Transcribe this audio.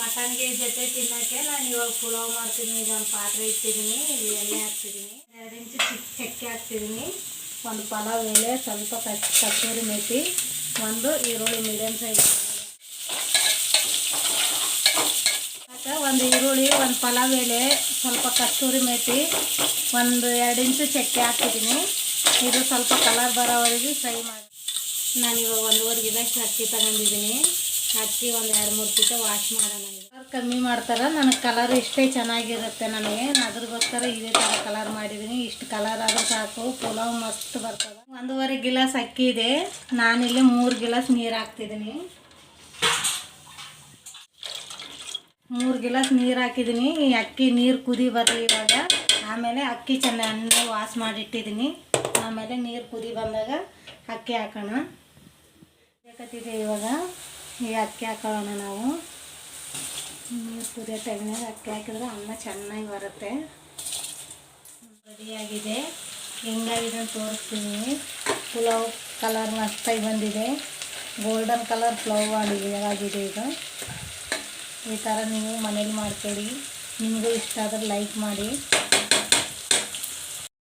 ಮಟನ್ಗೆ ಜೊತೆ ತಿನ್ನೋಕ್ಕೆ ನಾನು ಇವಾಗ ಪುಲಾವ್ ಮಾಡ್ತೀನಿ ಇದೊಂದು ಪಾತ್ರೆ ಇಟ್ಟಿದ್ದೀನಿ ಇಲ್ಲಿ ಎಣ್ಣೆ ಹಾಕ್ತಿದ್ದೀನಿ ಎರಡು ಇಂಚು ಚಿಕ್ಕ ಚಕ್ಕೆ ಹಾಕ್ತಿದ್ದೀನಿ ಒಂದು ಪಲಾವ್ ಎಲೆ, ಸ್ವಲ್ಪ ಕಚ್, ಕಸ್ತೂರಿ ಮೆತ್ತಿ ಒಂದು ಈರುಳ್ಳಿ ಮೀಡಿಯಮ್ ಸೈಜ್ ಮತ್ತು ಒಂದು ಈರುಳ್ಳಿ, ಒಂದು ಪಲಾವ್ ಎಲೆ, ಸ್ವಲ್ಪ ಕಸ್ತೂರಿ ಮೆತ್ತಿ ಒಂದು ಎರಡು ಇಂಚು ಚಕ್ಕೆ ಹಾಕ್ತಿದ್ದೀನಿ ಇದು ಸ್ವಲ್ಪ ಕಲರ್ ಬರೋವರೆಗೆ ಫ್ರೈ ಮಾಡಿ, ನಾನು ಇವಾಗ ಒಂದೂವರೆ ಗಿಲಷ್ಟು ಅಕ್ಕಿ ತಗೊಂಡಿದ್ದೀನಿ ಅಕ್ಕಿ ಒಂದು ಎರಡು, ಮೂರು ಪಿಟ ವಾಶ್ ಮಾಡೋಣ ಕಮ್ಮಿ ಮಾಡ್ತಾರೆ, ನನಗೆ ಕಲರ್ ಇಷ್ಟೇ ಚೆನ್ನಾಗಿರುತ್ತೆ ನನಗೆ. ಅದ್ರಗೋಸ್ಕರ ಇದೇ ಥರ ಕಲರ್ ಮಾಡಿದ್ದೀನಿ ಇಷ್ಟು ಕಲರ್ ಆದರೂ ಸಾಕು. ಪುಲಾವ್ ಮಸ್ತ್ ಬರ್ತದೆ. ಒಂದೂವರೆ ಗಿಲಾಸ್ ಅಕ್ಕಿ ಇದೆ. ನಾನಿಲ್ಲಿ ಮೂರು ಗಿಲಾಸ್ ನೀರು ಹಾಕ್ತಿದ್ದೀನಿ ಮೂರು ಗಿಲಾಸ್ ನೀರು ಹಾಕಿದ್ದೀನಿ ಅಕ್ಕಿ ನೀರು ಕುದಿ ಬರಲಿ ಇವಾಗ, ಆಮೇಲೆ ಅಕ್ಕಿ ಚೆನ್ನಾಗಿ ವಾಶ್ ಮಾಡಿಟ್ಟಿದ್ದೀನಿ ಆಮೇಲೆ ನೀರು ಕುದಿ ಬಂದಾಗ ಅಕ್ಕಿ ಹಾಕೋಣ. ಬೇಕತ್ತಿದೆ ಇವಾಗ. ಈ ಅಕ್ಕಿ ಹಾಕೋಣ ನಾವು. ನೀರು ಕುದಿಯೋ ಟೈಮ್ನಾಗ ಅಕ್ಕಿ ಹಾಕಿದ್ರೆ ಅನ್ನ ಚೆನ್ನಾಗಿ ಬರುತ್ತೆ. ರೆಡಿಯಾಗಿದೆ. ಹೆಂಗಾಗಿದೆ ತೋರಿಸ್ತೀನಿ. ಪುಲಾವ್ ಕಲರ್ ಮಸ್ತಾಗಿ ಬಂದಿದೆ. ಗೋಲ್ಡನ್ ಕಲರ್ ಫ್ಲವ್ ಆಗಿದೆ ಆಗಿದೆ ಇದು ಈ ಥರ ನೀವು ಮನೇಲಿ ಮಾಡ್ಕೊಳ್ಳಿ. ನಿಮಗೂ ಇಷ್ಟ ಆದರೆ ಲೈಕ್ ಮಾಡಿ.